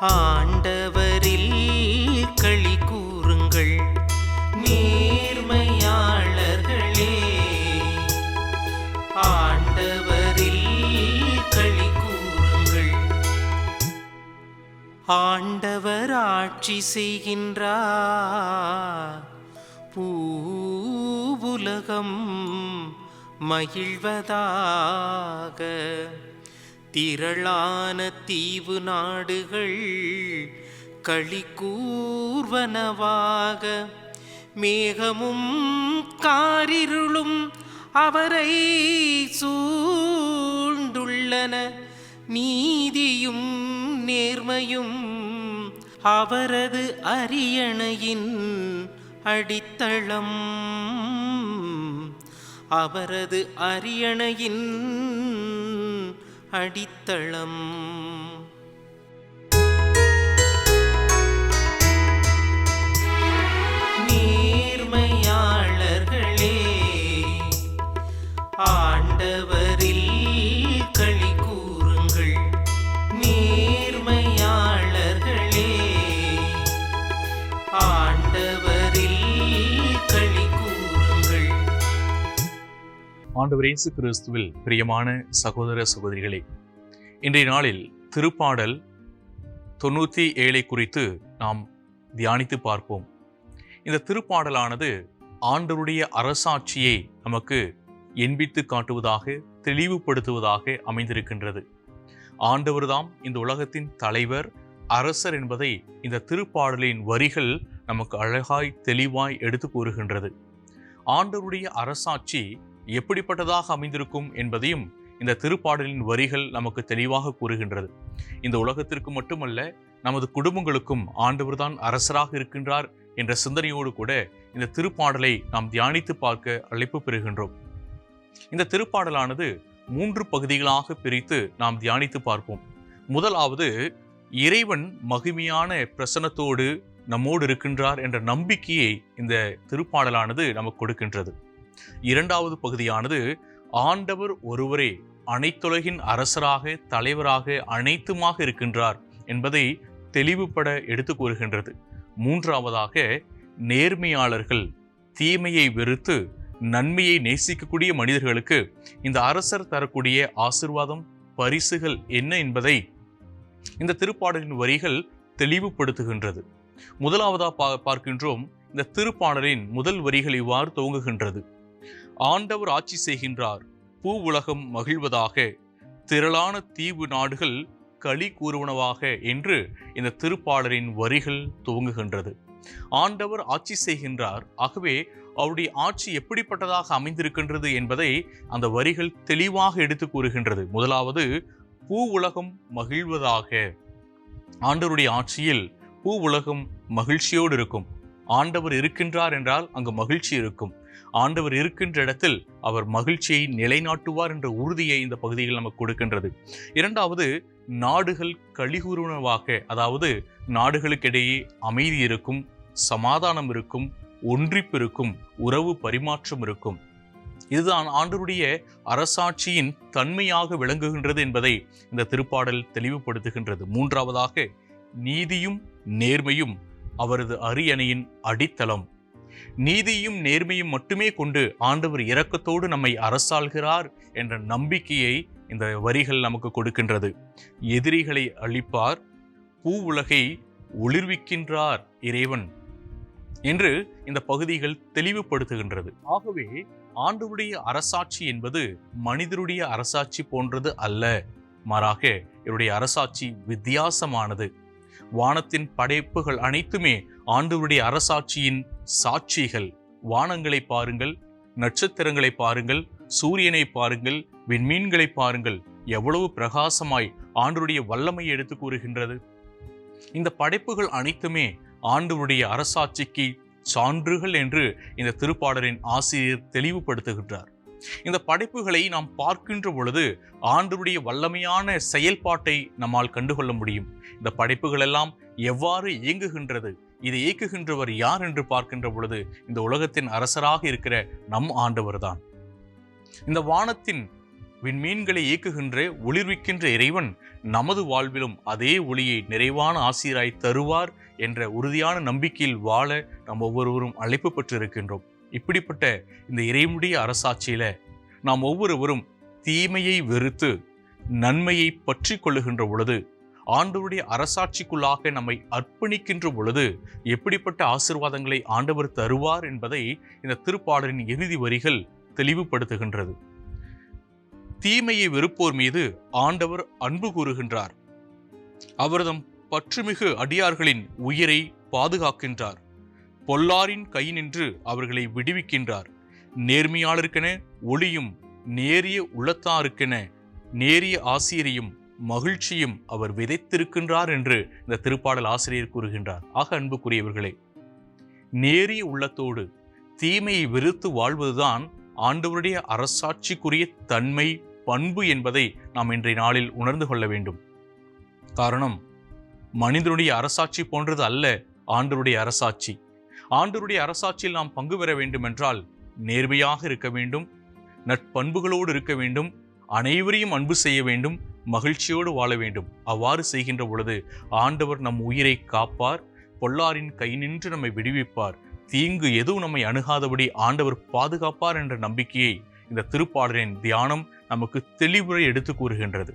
ஆண்டவரில் களி கூறுங்கள். நேர்மையாளர்களே ஆண்டவரில் களி கூறுங்கள். ஆண்டவர் ஆட்சி செய்கின்றார். பூவுலகம் மகிழ்வதாக. திரளான தீவு நாடுகள் களி கூர்வனவாக மேகமும் காரிருளும் அவரை சூழ்ந்துள்ளன. நீதியும் நேர்மையும் அவரது அரியணையின் அடித்தளம். அவரது அரியணையின் அடித்தளம். ஆண்டவர் இயேசு கிறிஸ்துவில் பிரியமான சகோதர சகோதரிகளே இன்றைய நாளில் திருப்பாடல் தொண்ணூற்றி ஏழை குறித்து நாம் தியானித்து பார்ப்போம். இந்த திருப்பாடலானது ஆண்டவருடைய அரசாட்சியை நமக்கு எண்பித்து காட்டுவதாக தெளிவுபடுத்துவதாக அமைந்திருக்கின்றது. ஆண்டவர்தாம் இந்த உலகத்தின் தலைவர் அரசர் என்பதை இந்த திருப்பாடலின் வரிகள் நமக்கு அழகாய் தெளிவாய் எடுத்து கூறுகின்றது. ஆண்டவருடைய அரசாட்சி எப்படிப்பட்டதாக அமைந்திருக்கும் என்பதையும் இந்த திருப்பாடலின் வரிகள் நமக்கு தெளிவாக கூறுகின்றது. இந்த உலகத்திற்கு மட்டுமல்ல நமது குடும்பங்களுக்கும் ஆண்டவர்தான் அரசராக இருக்கின்றார் என்ற சிந்தனையோடு கூட இந்த திருப்பாடலை நாம் தியானித்து பார்க்க அழைப்பு பெறுகின்றோம். இந்த திருப்பாடலானது மூன்று பகுதிகளாக பிரித்து நாம் தியானித்து பார்ப்போம். முதலாவது இறைவன் மகிமையான பிரசனத்தோடு நம்மோடு இருக்கின்றார் என்ற நம்பிக்கையை இந்த திருப்பாடலானது நமக்கு கொடுக்கின்றது. இரண்டாவது பகுதியானது ஆண்டவர் ஒருவரே அனைத்துலகின் அரசராக தலைவராக அனைத்துமாக இருக்கின்றார் என்பதை தெளிவுபட எடுத்து கூறுகின்றது. மூன்றாவதாக நேர்மையாளர்கள் தீமையை வெறுத்து நன்மையை நேசிக்கக்கூடிய மனிதர்களுக்கு இந்த அரசர் தரக்கூடிய ஆசிர்வாதம் பரிசுகள் என்ன என்பதை இந்த திருப்பாடலின் வரிகள் தெளிவுபடுத்துகின்றது. முதலாவதாக பா பார்க்கின்றோம் இந்த திருப்பாடலின் முதல் வரிகள் இவ்வாறு துவங்குகின்றது. ஆண்டவர் ஆட்சி செய்கின்றார். பூ உலகம் மகிழ்வதாக திரளான தீவு நாடுகள் களி கூறுவனவாக என்று இந்த திருப்பாளரின் வரிகள் துவங்குகின்றது. ஆண்டவர் ஆட்சி செய்கின்றார். ஆகவே அவருடைய ஆட்சி எப்படிப்பட்டதாக அமைந்திருக்கின்றது என்பதை அந்த வரிகள் தெளிவாக எடுத்து கூறுகின்றது. முதலாவது பூ உலகம் மகிழ்வதாக. ஆண்டவருடைய ஆட்சியில் பூ உலகம் மகிழ்ச்சியோடு இருக்கும். ஆண்டவர் இருக்கின்றார் என்றால் அங்கு மகிழ்ச்சி இருக்கும். ஆண்டவர் இருக்கின்ற இடத்தில் அவர் மகிழ்ச்சியை நிலைநாட்டுவார் என்ற உறுதியை இந்த பகுதியில் நமக்கு கொடுக்கின்றது. இரண்டாவது நாடுகள் கலிகூறுவனவாக அதாவது நாடுகளுக்கிடையே அமைதி இருக்கும் சமாதானம் இருக்கும் ஒன்றிப்பு இருக்கும் உறவு பரிமாற்றம் இருக்கும். இதுதான் ஆண்டருடைய அரசாட்சியின் தன்மையாக விளங்குகின்றது என்பதை இந்த திருப்பாடல் தெளிவுபடுத்துகின்றது. மூன்றாவதாக நீதியும் நேர்மையும் அவரது அரியணையின் அடித்தளம். நீதியும் நேர்மையும் மட்டுமே கொண்டு ஆண்டவர் இரக்கத்தோடு நம்மை அரசாள்கிறார் என்ற நம்பிக்கையை இந்த வரிகள் நமக்கு கொடுக்கின்றது. எதிரிகளை அழிப்பார் பூ உலகை ஒளிர்விக்கின்றார் இறைவன் என்று இந்த பகுதிகள் தெளிவுபடுத்துகின்றது. ஆகவே ஆண்டவருடைய அரசாட்சி என்பது மனிதருடைய அரசாட்சி போன்றது அல்ல. மாறாக இவருடைய அரசாட்சி வித்தியாசமானது. வானத்தின் படைப்புகள் அனைத்துமே ஆண்டவருடைய அரசாட்சியின் சாட்சிகள் வானங்களை பாருங்கள் நட்சத்திரங்களை பாருங்கள் சூரியனை பாருங்கள் விண்மீன்களை பாருங்கள். எவ்வளவு பிரகாசமாய் ஆண்டுடைய வல்லமை எடுத்து கூறுகின்றது. இந்த படைப்புகள் அனைத்துமே ஆண்டுடைய அரசாட்சிக்கு சான்றுகள் என்று இந்த திருப்பாடலின் ஆசிரியர் தெளிவுபடுத்துகின்றார். இந்த படைப்புகளை நாம் பார்க்கின்ற பொழுது ஆண்டவருடைய வல்லமையான செயல்பாட்டை நம்மால் கண்டுகொள்ள முடியும். இந்த படைப்புகள் எல்லாம் எவ்வாறு இயங்குகின்றது? இதை இயக்குகின்றவர் யார் என்று பார்க்கின்ற பொழுது இந்த உலகத்தின் அரசராக இருக்கிற நம் ஆண்டவர்தான். இந்த வானத்தின் விண்மீன்களை இயக்குகின்ற ஒளிர்விக்கின்ற இறைவன் நமது வாழ்விலும் அதே ஒளியை நிறைவான ஆசிராய் தருவார் என்ற உறுதியான நம்பிக்கையில் வாழ நாம் ஒவ்வொருவரும் அழைப்பு பெற்றிருக்கின்றோம். இப்படிப்பட்ட இந்த இறைமுடைய அரசாட்சியில நாம் ஒவ்வொருவரும் தீமையை வெறுத்து நன்மையை பற்றி கொள்ளுகின்ற பொழுது ஆண்டவருடைய அரசாட்சிக்குள்ளாக நம்மை அர்ப்பணிக்கின்ற பொழுது எப்படிப்பட்ட ஆசிர்வாதங்களை ஆண்டவர் தருவார் என்பதை இந்த திருப்பாடலின் இறுதி வரிகள் தெளிவுபடுத்துகின்றது. தீமையை வெறுப்போர் மீது ஆண்டவர் அன்பு கூறுகின்றார். அவர்தம் பற்றுமிகு அடியார்களின் உயிரை பாதுகாக்கின்றார். பொல்லாரின் கை நின்று அவர்களை விடுவிக்கின்றார். நேர்மையாளருக்கென ஒளியும் நேரிய உள்ளத்தாருக்கென நேரிய ஆசிரியரையும் மகிழ்ச்சியும் அவர் விதைத்திருக்கின்றார் என்று இந்த திருப்பாடல் ஆசிரியர் கூறுகின்றார். ஆக அன்புக்குரியவர்களே நேரிய உள்ளத்தோடு தீமையை வெறுத்து வாழ்வதுதான் ஆண்டவருடைய அரசாட்சிக்குரிய தன்மை பண்பு என்பதை நாம் இன்றைய நாளில் உணர்ந்து கொள்ள வேண்டும். காரணம் மனிதனுடைய அரசாட்சி போன்றது அல்ல ஆண்டவருடைய அரசாட்சி. ஆண்டவருடைய அரசாட்சியில் நாம் பங்கு பெற வேண்டும் என்றால் நேர்மையாக இருக்க வேண்டும் நட்பண்புகளோடு இருக்க வேண்டும் அனைவரையும் அன்பு செய்ய வேண்டும் மகிழ்ச்சியோடு வாழ வேண்டும். அவ்வாறு செய்கின்ற பொழுது ஆண்டவர் நம் உயிரை காப்பார் பொல்லாரின் கை நின்று நம்மை விடுவிப்பார். தீங்கு எதுவும் நம்மை அணுகாதபடி ஆண்டவர் பாதுகாப்பார் என்ற நம்பிக்கையை இந்த திருப்பாடலின் தியானம் நமக்கு தெளிவுரை எடுத்து கூறுகின்றது.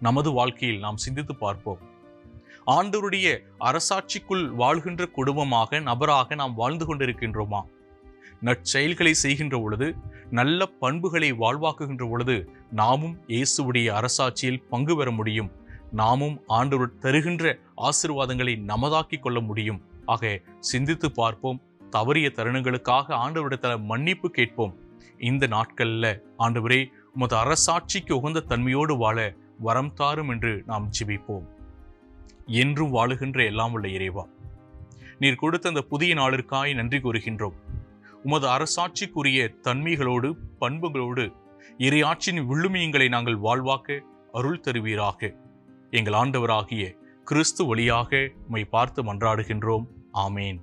நமது வாழ்க்கையில் நாம் சிந்தித்து பார்ப்போம். ஆண்டவருடைய அரசாட்சிக்குள் வாழ்கின்ற குடும்பமாக நபராக நாம் வாழ்ந்து கொண்டிருக்கின்றோமா? நற்செயல்களை செய்கின்ற பொழுது நல்ல பண்புகளை வாழ்வாக்குகின்ற பொழுது நாமும் இயேசுவுடைய அரசாட்சியில் பங்கு பெற முடியும். நாமும் ஆண்டவர் தருகின்ற ஆசிர்வாதங்களை நமதாக்கிக் கொள்ள முடியும். ஆக சிந்தித்து பார்ப்போம். தவறிய தருணங்களுக்காக ஆண்டவரிடத்தில் மன்னிப்பு கேட்போம். இந்த நாட்கள்ல ஆண்டவரே உமது அரசாட்சிக்கு உகந்த தன்மையோடு வாழ வரம் தாரும் என்று நாம் ஜிபிப்போம். என்றும் வாழுகின்ற எல்லாம் உள்ள இறைவா நீர் கொடுத்த அந்த புதிய நாளிற்காய் நன்றி கூறுகின்றோம். உமது அரசாட்சிக்குரிய தன்மைகளோடு பண்புகளோடு இறையாட்சியின் விழுமியங்களை நாங்கள் வாழ்வாக்க அருள் தருவீராக. எங்கள் ஆண்டவராகிய கிறிஸ்து வழியாக உம்மை பார்த்து மன்றாடுகின்றோம். ஆமேன்.